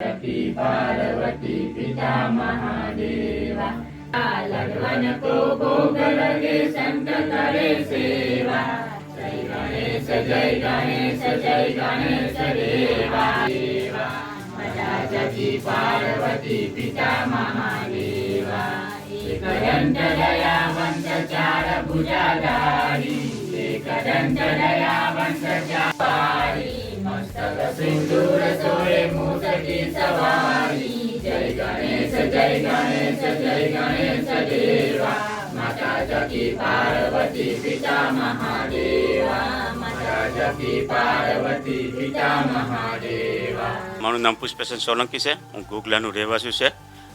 સતી પાર્વતી પિતા મહાદેવા આ લગવન કો ભોગ લગે સંત કરે સેવા જય ગણેશ જય ગણેશ જય ગણેશ દેવા મજા જતી પાર્વતી પિતા મહાદેવા એક દંત દયાવંત ચાર ભુજાધારી એક દંત દયાવંત ચાર મસ્તક સિંદૂર સોળ મારું નામ પુષ્પેશન સોલંકી છે. હું ગુગલાનું રહેવાસી છે.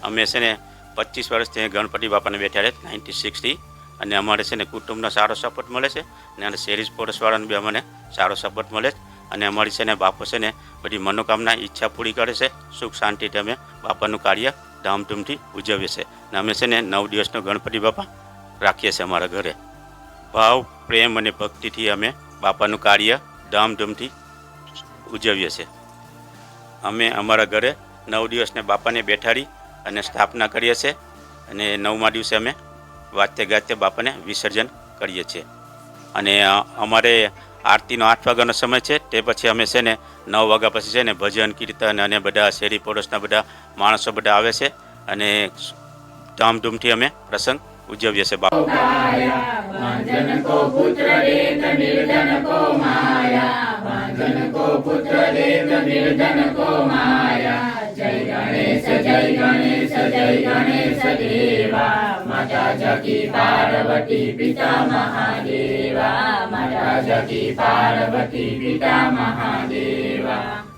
અમે છે ને પચીસ વર્ષથી ગણપતિ બાપાને બેઠા રહે નાઇન્ટી સિક્સથી. અને અમારે છે ને કુટુંબનો સારો સપોર્ટ મળે છે. અને અને શેરીસ પોરસવાળાને બી અમને સારો સપોર્ટ મળે છે. અને અમારી છે ને બાપો છે ને બધી મનોકામના, ઈચ્છા પૂરી કરે છે. સુખ શાંતિથી અમે બાપાનું કાર્ય ધામધૂમથી ઉજવીએ છીએ. અને અમે છે ને નવ દિવસનો ગણપતિ બાપા રાખીએ છીએ અમારા ઘરે. ભાવ, પ્રેમ અને ભક્તિથી અમે બાપાનું કાર્ય ધામધૂમથી ઉજવીએ છીએ. અમે અમારા ઘરે નવ દિવસને બાપાને બેઠાડી અને સ્થાપના કરીએ છીએ અને નવમા દિવસે અમે વાતે ગાતે બાપાને વિસર્જન કરીએ છીએ. અને અમારે આરતીનો આઠ વાગ્યાનો સમય છે. તે પછી અમે છે ને નવ વાગ્યા પછી છે ને ભજન, કીર્તન અને બધા શેરી પડોશના બધા માણસો બધા આવે છે અને ધામધૂમથી અમે પ્રસંગ ઉજવીએ છીએ. બાપુ જય ગણેશ જય ગણેશ જય ગણેશ દેવા. જકી પાર્વતી પિતા મહાદેવા માતા જકી પાર્વતી પિતા મહાદેવા